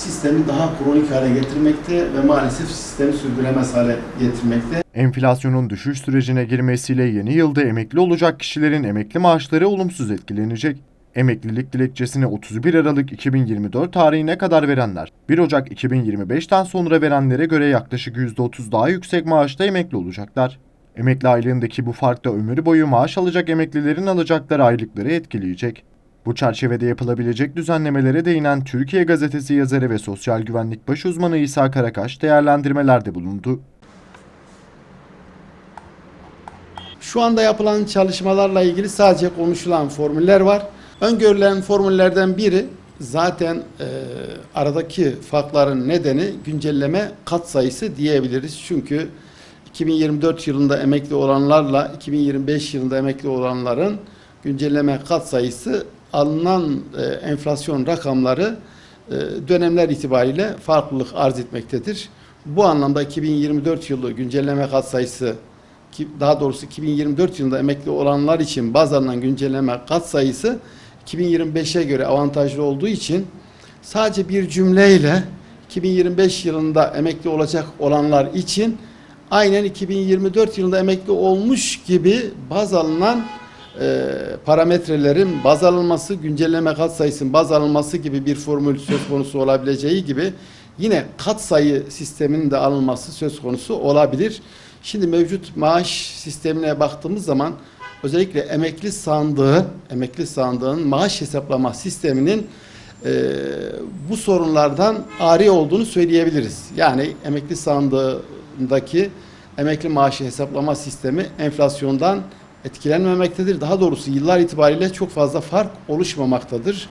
sistemi daha kronik hale getirmekte ve maalesef sistemi sürdüremez hale getirmekte. Enflasyonun düşüş sürecine girmesiyle yeni yılda emekli olacak kişilerin emekli maaşları olumsuz etkilenecek. Emeklilik dilekçesini 31 Aralık 2024 tarihine kadar verenler, 1 Ocak 2025'ten sonra verenlere göre yaklaşık %30 daha yüksek maaşta emekli olacaklar. Emekli aylığındaki bu fark da ömür boyu maaş alacak emeklilerin alacakları aylıkları etkileyecek. Bu çerçevede yapılabilecek düzenlemelere değinen Türkiye Gazetesi yazarı ve sosyal güvenlik baş uzmanı İsa Karakaş değerlendirmelerde bulundu. Şu anda yapılan çalışmalarla ilgili sadece konuşulan formüller var. Öngörülen formüllerden biri zaten e, aradaki farkların nedeni güncelleme katsayısı diyebiliriz. Çünkü 2024 yılında emekli olanlarla 2025 yılında emekli olanların güncelleme katsayısı alınan e, enflasyon rakamları e, dönemler itibariyle farklılık arz etmektedir. Bu anlamda 2024 yılı güncelleme katsayısı ki daha doğrusu 2024 yılında emekli olanlar için baz alınan güncelleme katsayısı 2025'e göre avantajlı olduğu için sadece bir cümleyle 2025 yılında emekli olacak olanlar için aynen 2024 yılında emekli olmuş gibi baz alınan e, parametrelerin baz alınması, güncelleme katsayısının baz alınması gibi bir formül söz konusu olabileceği gibi yine katsayı sisteminin de alınması söz konusu olabilir. Şimdi mevcut maaş sistemine baktığımız zaman özellikle emekli sandığı, emekli sandığın maaş hesaplama sisteminin e, bu sorunlardan ari olduğunu söyleyebiliriz. Yani emekli sandığındaki emekli maaşı hesaplama sistemi enflasyondan etkilenmemektedir. Daha doğrusu yıllar itibariyle çok fazla fark oluşmamaktadır.